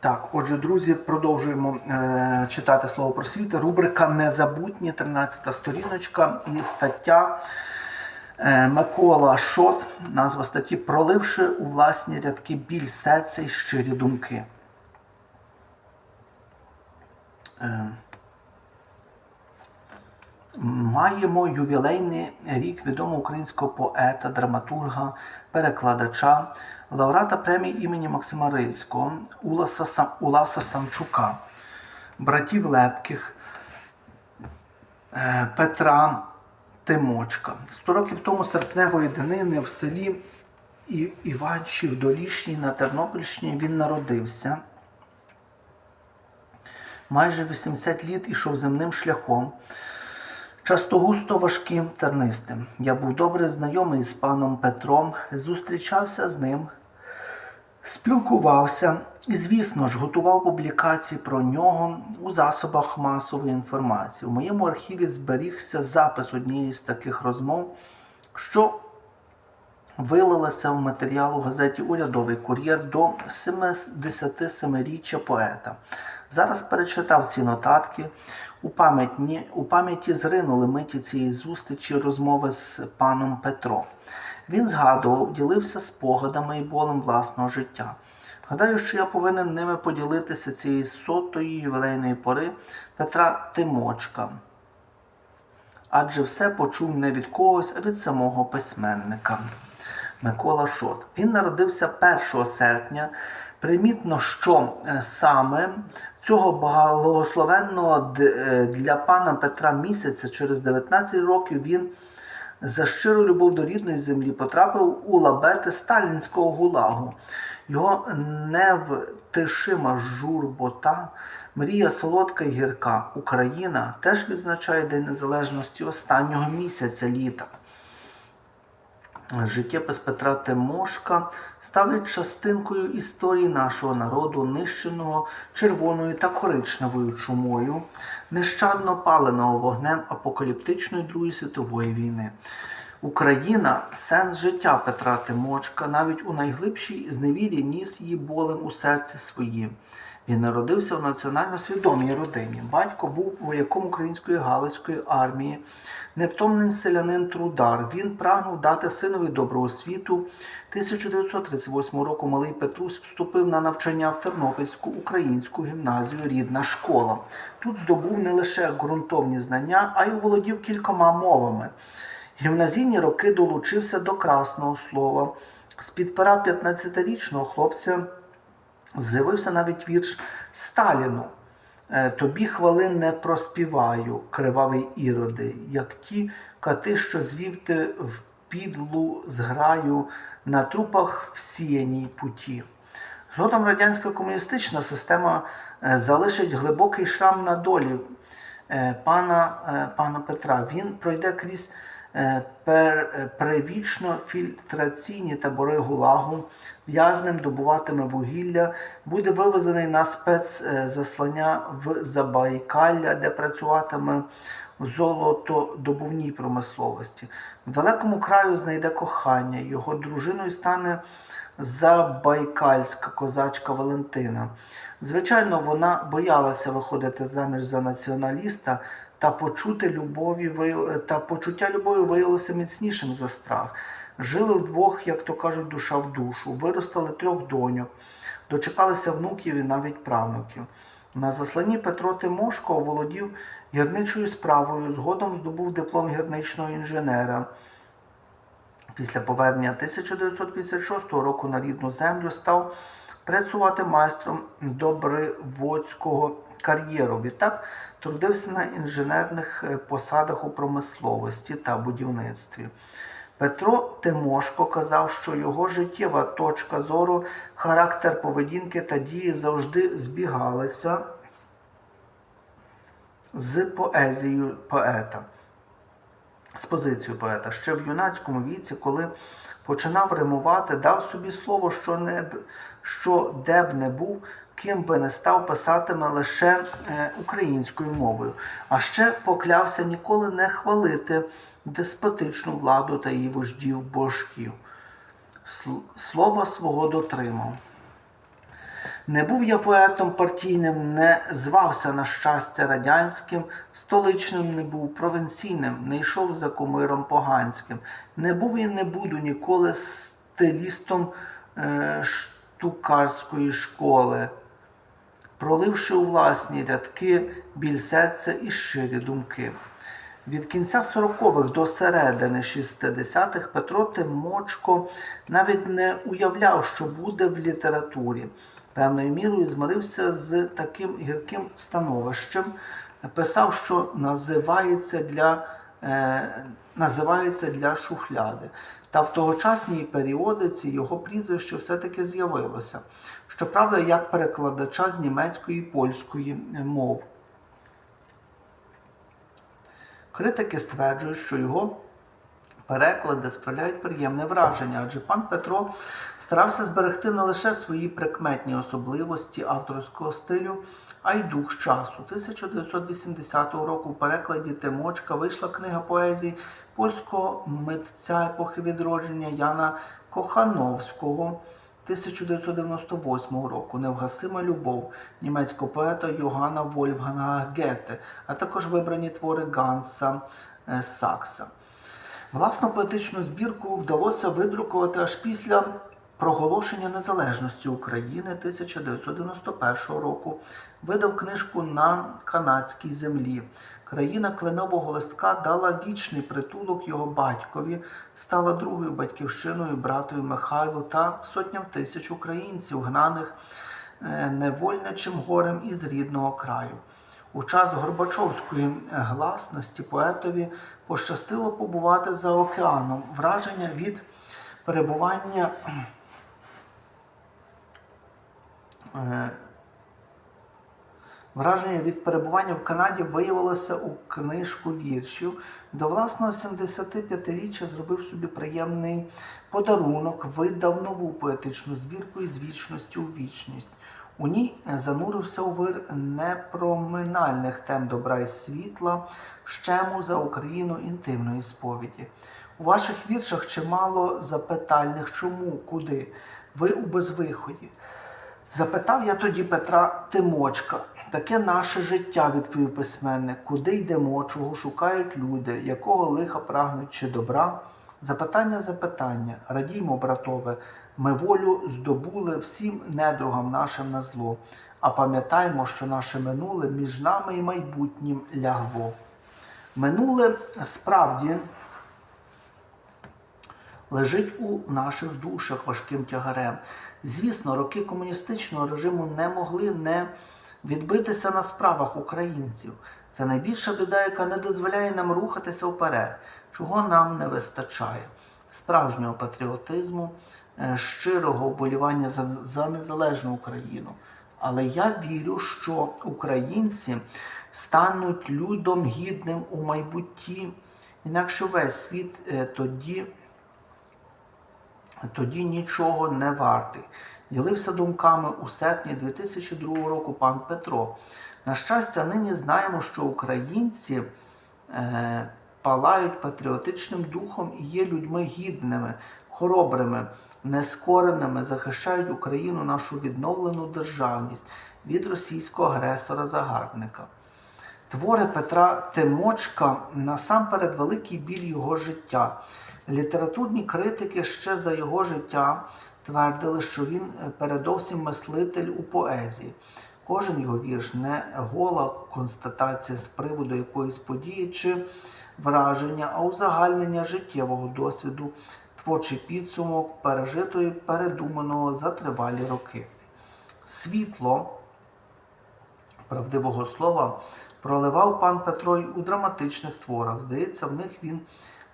Так, отже, друзі, продовжуємо е, читати слово просвіти. Рубрика Незабутні, 13 сторіночка і стаття е, Микола Шот. Назва статті Проливши у власні рядки біль серця і щирі думки. Е, Маємо ювілейний рік відомого українського поета, драматурга, перекладача, лауреата премії імені Максима Рильського, Уласа, Уласа Самчука, братів Лепких, е, Петра Тимочка. Сто років тому серпневої днини в селі Іванчів Долішній на Тернопільщині він народився. Майже 80 літ ішов земним шляхом. Часто густо важким тернистим. Я був добре знайомий з паном Петром, зустрічався з ним, спілкувався і, звісно ж, готував публікації про нього у засобах масової інформації. У моєму архіві зберігся запис однієї з таких розмов, що вилилася в матеріал у газеті Урядовий кур'єр до 77-річчя поета. Зараз перечитав ці нотатки. У пам'ятні, у пам'яті зринули миті цієї зустрічі розмови з паном Петро. Він згадував, ділився спогадами і болем власного життя. Гадаю, що я повинен ними поділитися цієї сотої ювілейної пори Петра Тимочка, адже все почув не від когось, а від самого письменника. Микола Шот. Він народився 1 серпня. Примітно, що е, саме цього благословенного е, для пана Петра місяця через 19 років він за щиру любов до рідної землі потрапив у лабети сталінського гулагу. Його невтишима журбота, мрія солодка й гірка. Україна теж відзначає День Незалежності останнього місяця літа. Життєпис Петра Тимошка ставить частинкою історії нашого народу, нищеного червоною та коричневою чумою, нещадно паленого вогнем апокаліптичної Другої світової війни. Україна сенс життя Петра Тимочка, навіть у найглибшій зневірі ніс її болем у серці своїм. Він народився в національно свідомій родині. Батько був вояком української галицької армії, невтомний селянин Трудар. Він прагнув дати синові добру освіту. 1938 року малий Петрусь вступив на навчання в Тернопільську українську гімназію Рідна школа. Тут здобув не лише ґрунтовні знання, а й володів кількома мовами. Гімназійні роки долучився до красного слова. З-під пера 15-річного хлопця з'явився навіть вірш Сталіну. Е, Тобі хвалин не проспіваю, кривавий іроди, як ті кати, що звів ти в підлу зграю на трупах всіяній путі. Згодом радянська комуністична система е, залишить глибокий шрам на долі е, пана, пана Петра. Він пройде крізь е, пер- е, фільтраційні табори ГУЛАГу, в'язнем добуватиме вугілля, буде вивезений на спецзаслання в Забайкалля, де працюватиме в золотодобувній промисловості. В далекому краю знайде кохання. Його дружиною стане забайкальська козачка Валентина. Звичайно, вона боялася виходити заміж за націоналіста, та почути любові та почуття любові виявилося міцнішим за страх. Жили вдвох, як то кажуть, душа в душу, виростали трьох доньок, дочекалися внуків і навіть правнуків. На засланні Петро Тимошко оволодів гірничою справою, згодом здобув диплом гірничного інженера. Після повернення 1956 року на рідну землю став працювати майстром добриводського кар'єру. Відтак трудився на інженерних е, посадах у промисловості та будівництві. Петро Тимошко казав, що його життєва точка зору, характер поведінки та дії завжди збігалися з поезією поета з позицією поета. Ще в юнацькому віці, коли починав римувати, дав собі слово, що, не, що де б не був, ким би не став, писатиме лише е, українською мовою. А ще поклявся ніколи не хвалити деспотичну владу та її вождів божків. Сл- Слова свого дотримав. Не був я поетом партійним, не звався на щастя радянським, столичним не був, провінційним, не йшов за кумиром поганським. Не був і не буду ніколи стилістом е, штукарської школи, проливши у власні рядки біль серця і щирі думки. Від кінця 40-х до середини 60-х Петро Тимочко навіть не уявляв, що буде в літературі. Певною мірою змирився з таким гірким становищем, писав, що називається для, е, називається для шухляди. Та в тогочасній періодиці його прізвище все-таки з'явилося. Щоправда, як перекладача з німецької і польської мов. Критики стверджують, що його переклади справляють приємне враження, адже пан Петро старався зберегти не лише свої прикметні особливості авторського стилю, а й дух часу. 1980 року в перекладі Тимочка вийшла книга поезії польського митця епохи відродження Яна Кохановського. 1998 року Невгасима любов німецького поета Йоганна Вольфганга Гете, а також вибрані твори Ганса е, Сакса. Власну поетичну збірку вдалося видрукувати аж після проголошення незалежності України 1991 року. Видав книжку на канадській землі. Країна кленового листка дала вічний притулок його батькові, стала другою батьківщиною братою Михайлу та сотням тисяч українців, гнаних е, невольничим горем із рідного краю. У час Горбачовської гласності поетові пощастило побувати за океаном. Враження від перебування е, Враження від перебування в Канаді виявилося у книжку віршів. До власного 75-річчя зробив собі приємний подарунок, видав нову поетичну збірку із вічності у вічність. У ній занурився у вир непроминальних тем добра і світла, щему за Україну інтимної сповіді. У ваших віршах чимало запитальних чому, куди, ви у безвиході. Запитав я тоді Петра Тимочка. Таке наше життя, відповів письменник. Куди йдемо, чого шукають люди, якого лиха прагнуть чи добра? Запитання, запитання, радіймо, братове, ми волю здобули всім недругам нашим на зло, а пам'ятаймо, що наше минуле між нами і майбутнім лягло. Минуле справді лежить у наших душах важким тягарем. Звісно, роки комуністичного режиму не могли не відбитися на справах українців. Це найбільша біда, яка не дозволяє нам рухатися вперед, чого нам не вистачає. Справжнього патріотизму, е, щирого вболівання за, за незалежну Україну. Але я вірю, що українці стануть людом гідним у майбутті, інакше весь світ е, тоді тоді нічого не вартий. Ділився думками у серпні 2002 року пан Петро. На щастя, нині знаємо, що українці е, палають патріотичним духом і є людьми гідними, хоробрими, нескореними, захищають Україну, нашу відновлену державність від російського агресора-загарбника. Твори Петра Тимочка насамперед великий біль його життя. Літературні критики ще за його життя твердили, що він е, передовсім мислитель у поезії. Кожен його вірш не гола констатація з приводу якоїсь події чи враження, а узагальнення життєвого досвіду, творчий підсумок, пережитої, передуманого за тривалі роки. Світло правдивого слова проливав пан Петро й у драматичних творах. Здається, в них він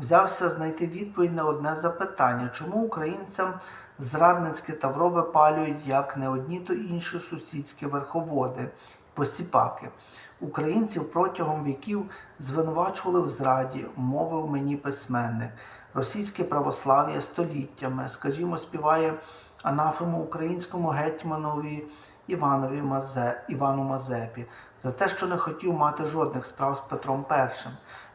взявся знайти відповідь на одне запитання, чому українцям зрадницьке тавро випалюють як не одні, то інші сусідські верховоди, посіпаки. Українців протягом віків звинувачували в зраді, мовив мені письменник. Російське православ'я століттями, скажімо, співає анафему українському гетьманові Іванові Мазе, Івану Мазепі за те, що не хотів мати жодних справ з Петром І.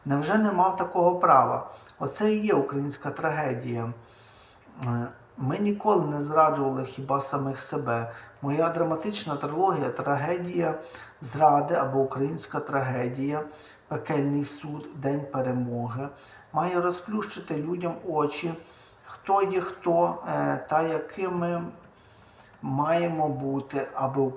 Невже не мав такого права? Оце і є українська трагедія. Е, Ми ніколи не зраджували хіба самих себе. Моя драматична трилогія Трагедія зради або Українська трагедія, Пекельний суд, День перемоги має розплющити людям очі, хто є хто е, та якими маємо бути, аби Україна.